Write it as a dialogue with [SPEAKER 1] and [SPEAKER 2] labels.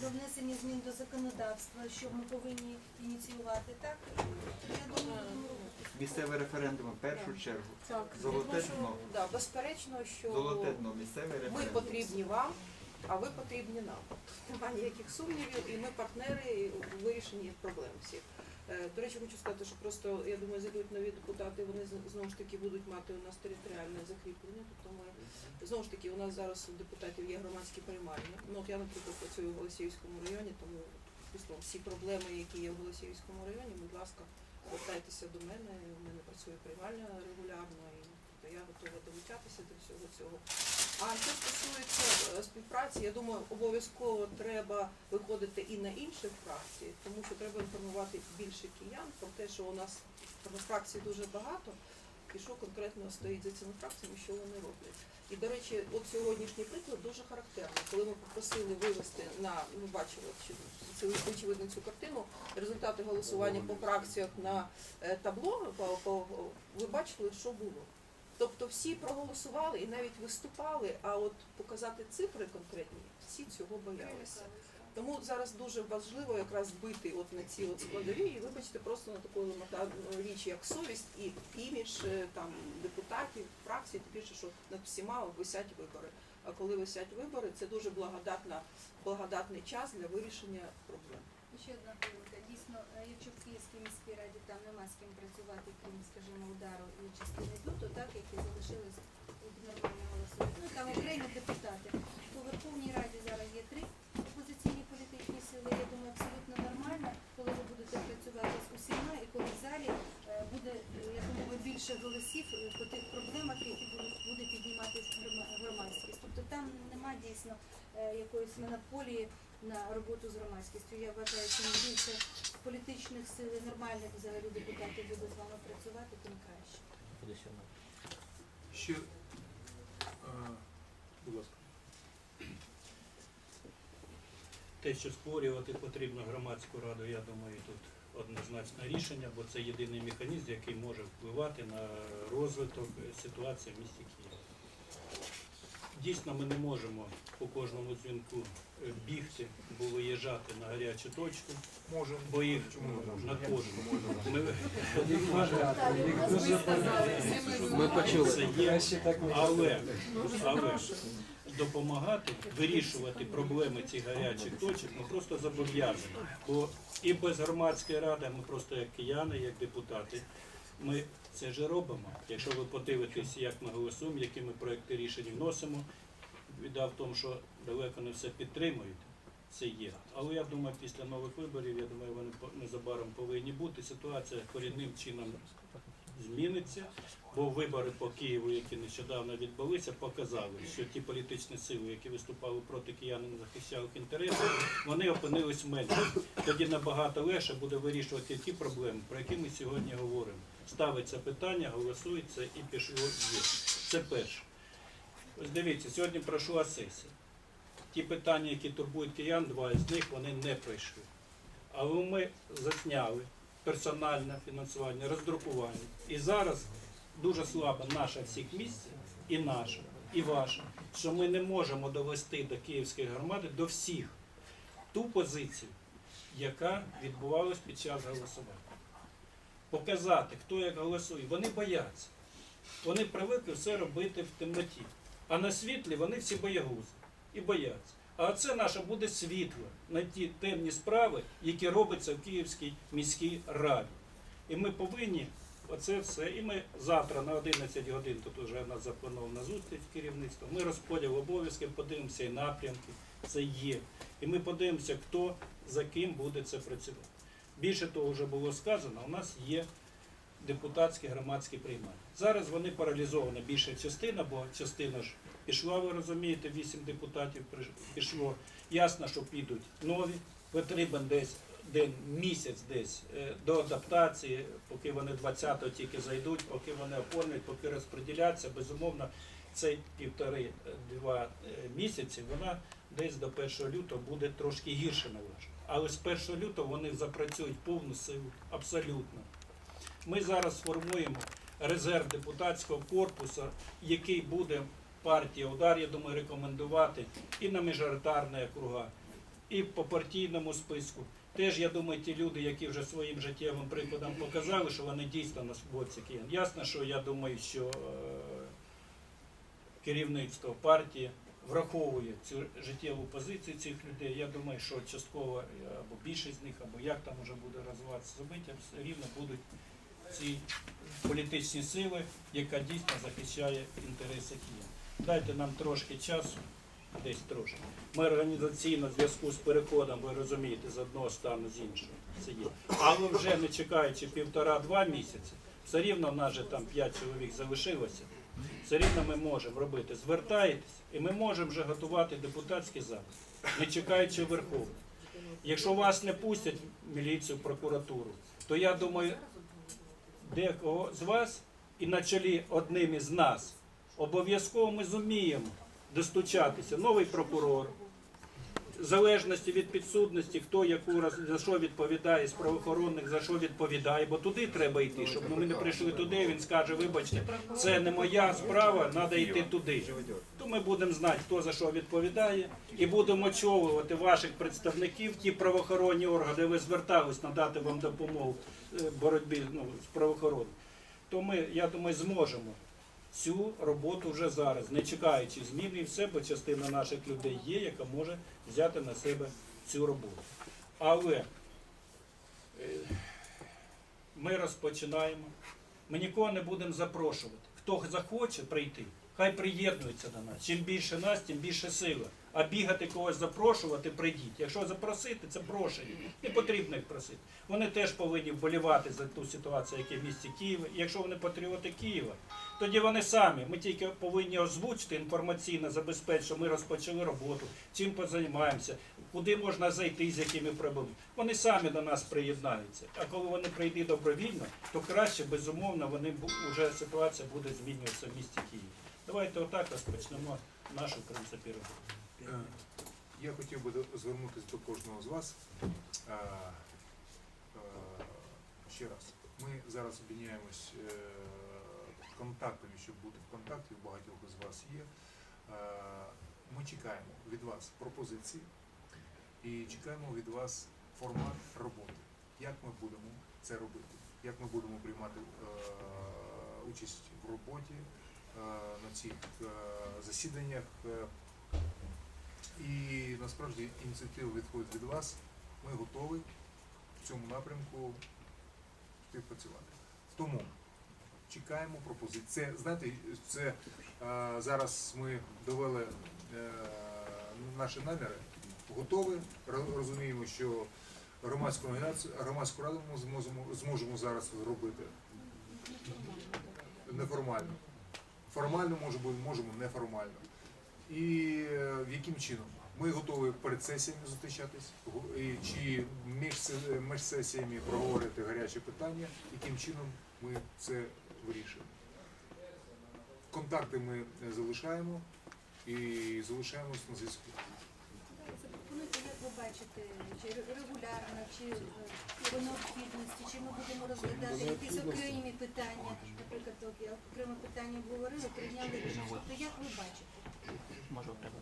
[SPEAKER 1] до внесення змін до законодавства, що ми повинні ініціювати, так? Я думаю.
[SPEAKER 2] Місцевий референдум в першу чергу.
[SPEAKER 3] Так,
[SPEAKER 2] Золоте
[SPEAKER 3] тому що,
[SPEAKER 2] дно.
[SPEAKER 3] да, безперечно, що
[SPEAKER 2] Золоте дно, місцевий
[SPEAKER 3] ми
[SPEAKER 2] референдум.
[SPEAKER 3] потрібні вам, а ви потрібні нам. Немає ніяких сумнівів, і ми партнери у вирішенні проблем всіх. Е, До речі, хочу сказати, що просто я думаю, зайдуть нові депутати, вони знову ж таки будуть мати у нас територіальне закріплення. Тобто ми знову ж таки у нас зараз у депутатів є громадські приймальні. Ну от я, наприклад, працюю в Голосіївському районі, тому післом всі проблеми, які є в Голосіївському районі, будь ласка, звертайтеся до мене. У мене працює приймальня регулярно, і тобто я готова долучатися до всього цього. А що стосується е, співпраці, я думаю, обов'язково треба виходити і на інших фракцій, тому що треба інформувати більше киян про те, що у нас фракцій дуже багато, і що конкретно стоїть за цими фракціями, що вони роблять. І, до речі, от сьогоднішній приклад дуже характерний. Коли ми попросили вивести на, ви бачили, очевидно цю картину, результати голосування по фракціях на е, табло, ви бачили, що було. Тобто всі проголосували і навіть виступали, а от показати цифри конкретні, всі цього боялися. Тому зараз дуже важливо якраз бити от на ці от складові і вибачте просто на таку елементарну річ, як совість і імідж е, там депутатів, фракцій, тим більше, що над всіма висять вибори. А коли висять вибори, це дуже благодатна, благодатний час для вирішення проблем.
[SPEAKER 1] Ще одна хвилинка. Дійсно, е, якщо в Київській міській раді там нема з ким працювати, крім, скажімо, удару і частини бюту, так, які залишились від нормального голосування. Ну, депутати. У Верховній Раді зараз є три опозиційні політичні сили. Я думаю, абсолютно нормально, коли ви будете працювати з усіма і коли в залі е, буде, е, я думаю, більше голосів е, по тих проблемах, які буде піднімати громадськість. Тобто там нема дійсно якоїсь монополії на роботу з громадськістю. Я вважаю, що більше політичних сил і нормальних взагалі депутатів буде з вами працювати, тим краще.
[SPEAKER 4] Ще, а, будь ласка.
[SPEAKER 5] Те, що створювати потрібно громадську раду, я думаю, тут однозначне рішення, бо це єдиний механізм, який може впливати на розвиток ситуації в місті Києві. Дійсно, ми не можемо по кожному дзвінку е, бігти, бо виїжджати на гарячу точку,
[SPEAKER 4] Можемо.
[SPEAKER 5] бо їх на кожну. Ми,
[SPEAKER 6] Ми почули.
[SPEAKER 5] це є, але, але допомагати вирішувати проблеми цих гарячих точок ми просто зобов'язані. Бо і без громадської ради, ми просто як кияни, як депутати, ми це ж робимо. Якщо ви подивитесь, як ми голосуємо, які ми проекти рішень вносимо, біда в тому, що далеко не все підтримують. Це є. Але я думаю, після нових виборів, я думаю, вони незабаром повинні бути. Ситуація корінним чином зміниться, бо вибори по Києву, які нещодавно відбулися, показали, що ті політичні сили, які виступали проти киян не захищали їх інтереси, вони опинились менше. Тоді набагато легше буде вирішувати ті проблеми, про які ми сьогодні говоримо. Ставиться питання, голосується і пішло є. Це перше. Ось дивіться, сьогодні пройшла сесія. Ті питання, які турбують киян, два з них вони не пройшли. Але ми засняли персональне фінансування, роздрукування. І зараз дуже слабо наша всіх місця, і наша, і ваша, що ми не можемо довести до Київської громади до всіх ту позицію, яка відбувалась під час голосування. Показати, хто як голосує. Вони бояться. Вони привикли все робити в темноті. А на світлі вони всі боягузи і бояться. А це наше буде світло на ті темні справи, які робляться в Київській міській раді. І ми повинні оце все. І ми завтра на 11 годин, тут вже в нас запланована зустріч керівництва. Ми розподіл обов'язків, подивимося і напрямки. Це є. І ми подивимося, хто за ким буде це працювати. Більше того, вже було сказано, у нас є депутатські громадські приймання. Зараз вони паралізовані більша частина, бо частина ж пішла, ви розумієте, вісім депутатів пішло. Ясно, що підуть нові. Потрібен десь день, місяць десь е, до адаптації, поки вони 20-го тільки зайдуть, поки вони оформлять, поки розподіляться. Безумовно, цей півтори-два е, місяці вона десь до 1 лютого буде трошки гірше належати. Але з 1 лютого вони запрацюють повну силу, абсолютно. Ми зараз сформуємо резерв депутатського корпусу, який буде партія удар, я думаю, рекомендувати і на мажоритарні округа, і по партійному списку. Теж, я думаю, ті люди, які вже своїм життєвим прикладом показали, що вони дійсно на боці киян. Ясно, що я думаю, що е, керівництво партії враховує цю життєву позицію цих людей. Я думаю, що частково е, або більшість з них, або як там вже буде розвиватися все рівно будуть ці політичні сили, яка дійсно захищає інтереси Києва. Дайте нам трошки часу, десь трошки. Ми організаційно в зв'язку з переходом, ви розумієте, з одного стану з іншого. Це є. Але вже не чекаючи півтора-два місяці, все рівно в нас же там п'ять чоловік залишилося. Все рівно ми можемо робити. Звертаєтесь, і ми можемо вже готувати депутатський запит, не чекаючи Верховну. Якщо вас не пустять в міліцію, прокуратуру, то я думаю, декого з вас і на чолі одним із нас обов'язково ми зуміємо достучатися. Новий прокурор, в залежності від підсудності, хто яку за що відповідає з правоохоронних, за що відповідає, бо туди треба йти, щоб ми не прийшли туди. Він скаже, вибачте, це не моя справа, треба йти туди. Ми будемо знати, хто за що відповідає, і будемо очолювати ваших представників, ті правоохоронні органи, ви звертались надати вам допомогу е, боротьбі ну, з правоохоронним. То ми, я думаю, зможемо цю роботу вже зараз, не чекаючи змін і все, бо частина наших людей є, яка може взяти на себе цю роботу. Але е, ми розпочинаємо. Ми нікого не будемо запрошувати. Хто захоче прийти, хай приєднуються до нас. Чим більше нас, тим більше сила. А бігати когось запрошувати, прийдіть. Якщо запросити, це прошення. Не потрібно їх просити. Вони теж повинні вболівати за ту ситуацію, яка в місті Києва. І якщо вони патріоти Києва, тоді вони самі. Ми тільки повинні озвучити інформаційно, забезпечити, що ми розпочали роботу, чим позаймаємося, куди можна зайти, з якими проблемами. Вони самі до нас приєднаються. А коли вони прийдуть добровільно, то краще, безумовно, вони вже ситуація буде змінюватися в місті Києві. Давайте отак розпочнемо нашу в принципі роботу.
[SPEAKER 4] Е, Я хотів би звернутися до кожного з вас. Е, е, Ще раз, ми зараз обміняємось контактами, щоб бути в контакті, у багатьох із вас є. Ми чекаємо від вас пропозиції і чекаємо від вас формат роботи. Як ми будемо це робити? Як ми будемо приймати участь в роботі на цих засіданнях? І насправді ініціатива відходить від вас. Ми готові в цьому напрямку співпрацювати. Тому чекаємо пропозиції. Це, знаєте, це е, зараз ми довели е, наші наміри, готові, розуміємо, що громадську громадську раду ми зможемо, зможемо зараз зробити неформально. Формально може бути, можемо неформально. І е, яким чином? Ми готові перед сесіями зустрічатись, чи між, між сесіями проговорити гарячі питання, яким чином ми це вирішуємо. Контакти ми е, залишаємо і залишаємось на зв'язку.
[SPEAKER 1] Запропонуйте, як ви бачите, чи регулярно, чи е, по необхідності, чи ми будемо розглядати якісь окремі питання. Наприклад, окреме питання обговорили, прийняли рішення. Тобто як ви бачите?
[SPEAKER 6] Може,
[SPEAKER 7] окремо.